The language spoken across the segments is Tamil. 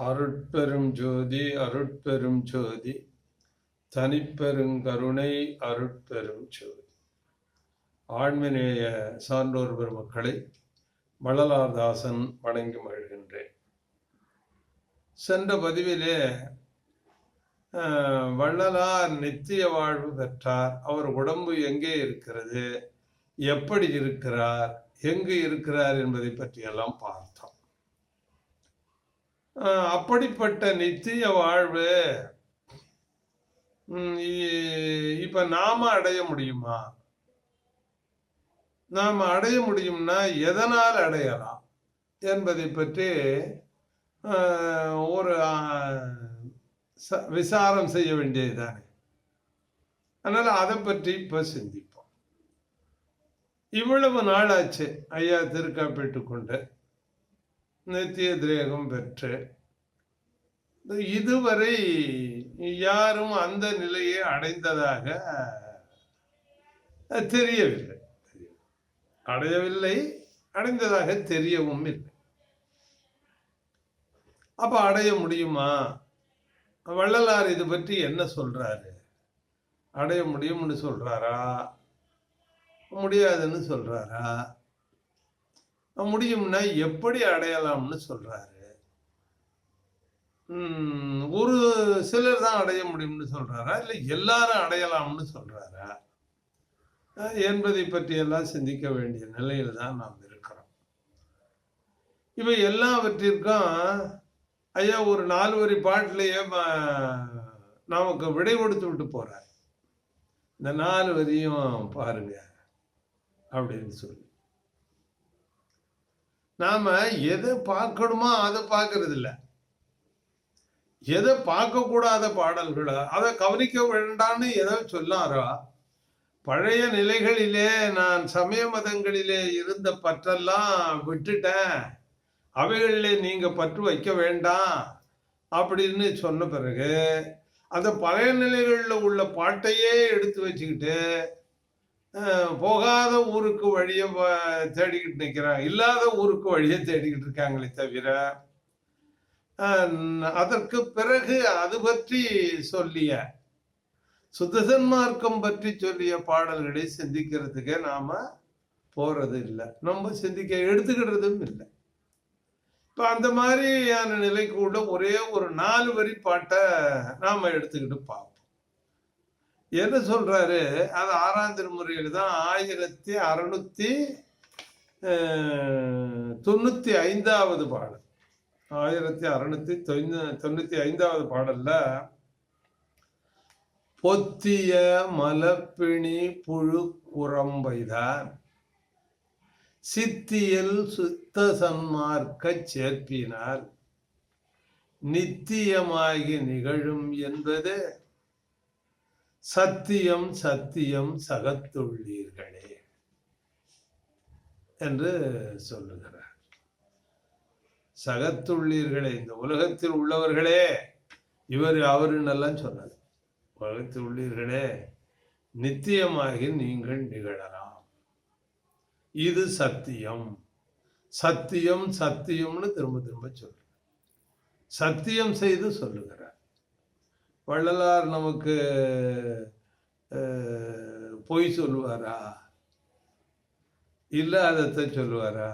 அருட்பெரும் ஜோதி அருட்பெரும் ஜோதி. தனிப்பெருங்கருணை அருட்பெரும் ஜோதி. ஆண்மநேய சான்றோர் பெருமக்களை வள்ளலார்தாசன் வணங்கி மகிழ்கின்றேன். சென்ற பதிவிலே வள்ளலார் நித்திய வாழ்வு பெற்றார். அவர் உடம்பு எங்கே இருக்கிறது? எப்படி இருக்கிறார்? எங்கு இருக்கிறார் என்பதை பற்றியெல்லாம் பார்த்தோம் அப்படிப்பட்ட நித்திய வாழ்வு இப்ப நாம அடைய முடியுமா? நாம் அடைய முடியும்னா எதனால் அடையலாம் என்பதை பற்றி ஒரு ச- விசாரம் செய்ய வேண்டியதுதானே. அதனால் அதை பற்றி இப்போ சிந்திப்போம். இவ்வளவு நாள் ஆச்சு ஐயா திருக்காப்பேட்டு கொண்டு. நித்திய திரேகம் பெற்று இதுவரை யாரும் அந்த நிலையை அடைந்ததாக தெரியவில்லை. அடையவில்லை அடைந்ததாக தெரியவும் இல்லை. அப்ப அடைய முடியுமா? வள்ளலார் இது பற்றி என்ன சொல்றாரு? அடைய முடியும்னு சொல்றாரா? முடியாதுன்னு சொல்றாரா? முடியும்னா எப்படி அடையலாம்னு சொல்றாரு. ஒரு சிலர் தான் அடைய முடியும்னு சொல்றாரா? இல்லை எல்லாரும் அடையலாம்னு சொல்றாரா? என்பதை பற்றி எல்லாம் சிந்திக்க வேண்டிய நிலையில் தான் நாம் இருக்கிறோம். இவை எல்லாவற்றிற்கும் ஐயா ஒரு நாலு வரி பாட்டிலேயே நமக்கு விடை கொடுத்து விட்டு போறார். இந்த நாலு வரியும் பாருங்க அப்படின்னு சொல்லி. நாம எதை பார்க்கணுமோ அதை பார்க்கறது இல்லை எதை பார்க்கக்கூடாத பாடல்களோ அதை கவனிக்க வேண்டான்னு எதை சொல்லாரோ பழைய நிலைகளிலே நான் சமய மதங்களிலே இருந்த பற்றெல்லாம் விட்டுட்டேன். அவைகளிலே நீங்க பற்று வைக்க வேண்டாம் அப்படின்னு சொன்ன பிறகு அந்த பழைய நிலைகளில் உள்ள பாட்டையே எடுத்து வச்சுக்கிட்டு போகாத ஊருக்கு வழியை தேடிக்கிட்டு நிற்கிறாங்க இல்லாத ஊருக்கு வழியை தேடிக்கிட்டு இருக்காங்களே தவிர அதற்கு பிறகு அது பற்றி சொல்லிய சுத்தசன்மார்க்கம் பற்றி சொல்லிய பாடல்களை சிந்திக்கிறதுக்கே நாம போறது இல்லை. நம்ம சிந்திக்க எடுத்துக்கிடுறதும் இல்லை. இப்போ அந்த மாதிரியான நிலைக்கு உள்ள ஒரே ஒரு நாலு வரி பாட்டை நாம எடுத்துக்கிட்டு பார்ப்போம் என்ன சொல்றாரு? அது ஆறாம் திருமுறையில் தான் ஆயிரத்தி அறுநூத்தி தொண்ணூத்தி ஐந்தாவது பாடல். ஆயிரத்தி அறுநூத்தி தொண்ணூ- தொண்ணூத்தி ஐந்தாவது பாடல்ல பொத்திய மலப்பிணி புழு குரம்பைதான் சித்தியல் சுத்த சன்மார்க்க சேர்ப்பினால் நித்தியமாகி நிகழும் என்பது சத்தியம் சத்தியம் சகத்துள்ளீர்களே என்று சொல்லுகிறார். சகத்துள்ளீர்களே இந்த உலகத்தில் உள்ளவர்களே இவர் அவருன்னெல்லாம் சொன்னார். உலகத்தில் உள்ளீர்களே நித்தியமாகி நீங்கள் நிகழலாம். இது சத்தியம். சத்தியம் சத்தியம்னு திரும்ப திரும்ப சொல்ற சத்தியம் செய்து சொல்லுகிறார். வள்ளலார் நமக்கு பொய் சொல்லுவாரா? இல்லாததை சொல்லுவாரா?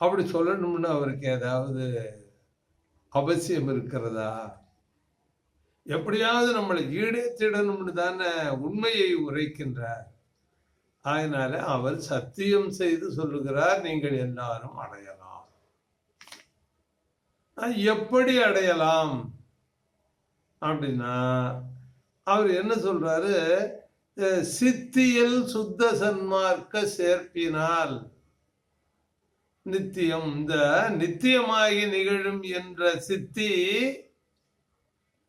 அப்படி சொல்லணும்னு அவருக்கு ஏதாவது அவசியம் இருக்கிறதா? எப்படியாவது நம்மளை ஈடேற்றிடணும்னு தானே உண்மையை உரைக்கின்றார். அதனால அவர் சத்தியம் செய்து சொல்லுகிறார் நீங்கள் எல்லாரும் அடையலாம். எப்படி அடையலாம்? அப்படின்னா அவர் என்ன சொல்றாரு? சித்தியில் சுத்த சன்மார்க்க சேர்ப்பினால் நித்தியம் இந்த நித்தியமாகி நிகழும் என்ற சித்தி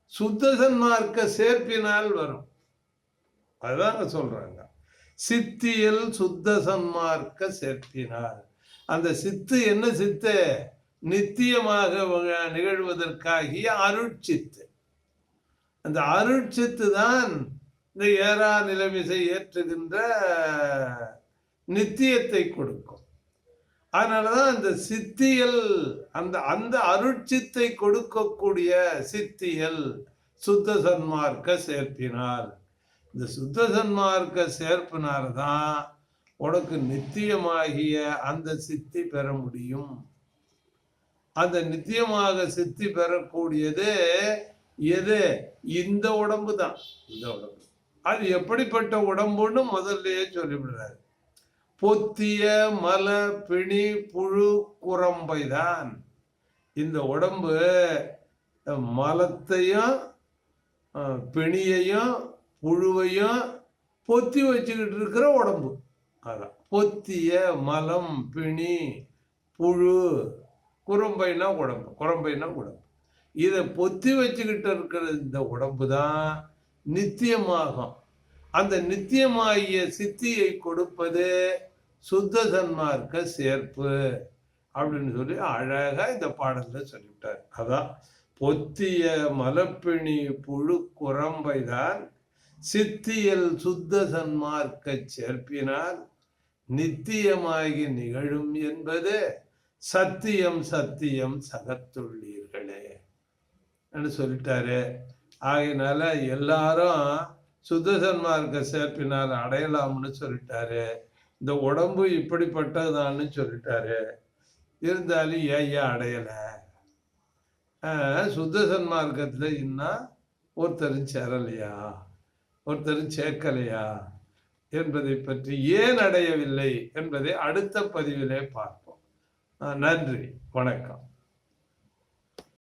சுத்த சன்மார்க்க சேர்ப்பினால் வரும். அதுதான் சொல்றாங்க. சித்தியில் சுத்த சன்மார்க்க சேர்ப்பினால். அந்த சித்து என்ன சித்து? நித்தியமாக நிகழ்வதற்காகிய அருட்சித்து. அந்த அருட்சித்து தான் இந்த ஏறா நிலைமிசை ஏற்றுகின்ற நித்தியத்தை கொடுக்கும். அதனாலதான் அந்த சித்தியல் அந்த அந்த அருட்சித்தை கொடுக்கக்கூடிய சித்தியல் சுத்த சன்மார்க்க சேர்ப்பினார். இந்த சுத்த சன்மார்க்க சேர்ப்பினார் தான் உனக்கு நித்தியமாகிய அந்த சித்தி பெற முடியும். அந்த நித்தியமாக சித்தி பெறக்கூடியது எது? இந்த உடம்பு தான் இந்த உடம்பு. அது எப்படிப்பட்ட உடம்புன்னு முதல்லயே சொல்லிவிடுறாரு. பொத்திய மல பிணி புழு குரம்பை தான் இந்த உடம்பு மலத்தையும் பிணியையும் புழுவையும் பொத்தி வச்சுக்கிட்டு இருக்கிற உடம்பு. அதான். பொத்திய மலம் பிணி புழு குரம்பைனா உடம்பு. குரம்பைனா உடம்பு. இதை பொத்தி வச்சுக்கிட்டு இருக்கிற இந்த உடம்பு தான் நித்தியமாகும். அந்த நித்தியமாகிய சித்தியை கொடுப்பது சுத்த சன்மார்க்க சேர்ப்பு அப்படின்னு சொல்லி அழகாக இந்த பாடலில் சொல்லிவிட்டார். அதான் பொத்திய மலப்பிணி புழு குரம்பை தான் சித்தியல் சுத்த சன்மார்க்க சேர்ப்பினால் நித்தியமாகி நிகழும் என்பது சத்தியம் சத்தியம் சகத்துள்ளீர் சொல்லிட்டாரு. ஆகையினால எல்லாரும் சுத்த சன்மார்க்க சேர்ப்பினால் அடையலாம்னு சொல்லிட்டாரு. இந்த உடம்பு இப்படிப்பட்டதான்னு சொல்லிட்டாரு. இருந்தாலும் ஏயா அடையலை? அடையல சுத்த இன்னும் ஒருத்தரும் சேரலையா? ஒருத்தரும் சேர்க்கலையா? என்பதை பற்றி ஏன் அடையவில்லை என்பதை அடுத்த பதிவிலே பார்ப்போம். நன்றி. வணக்கம்.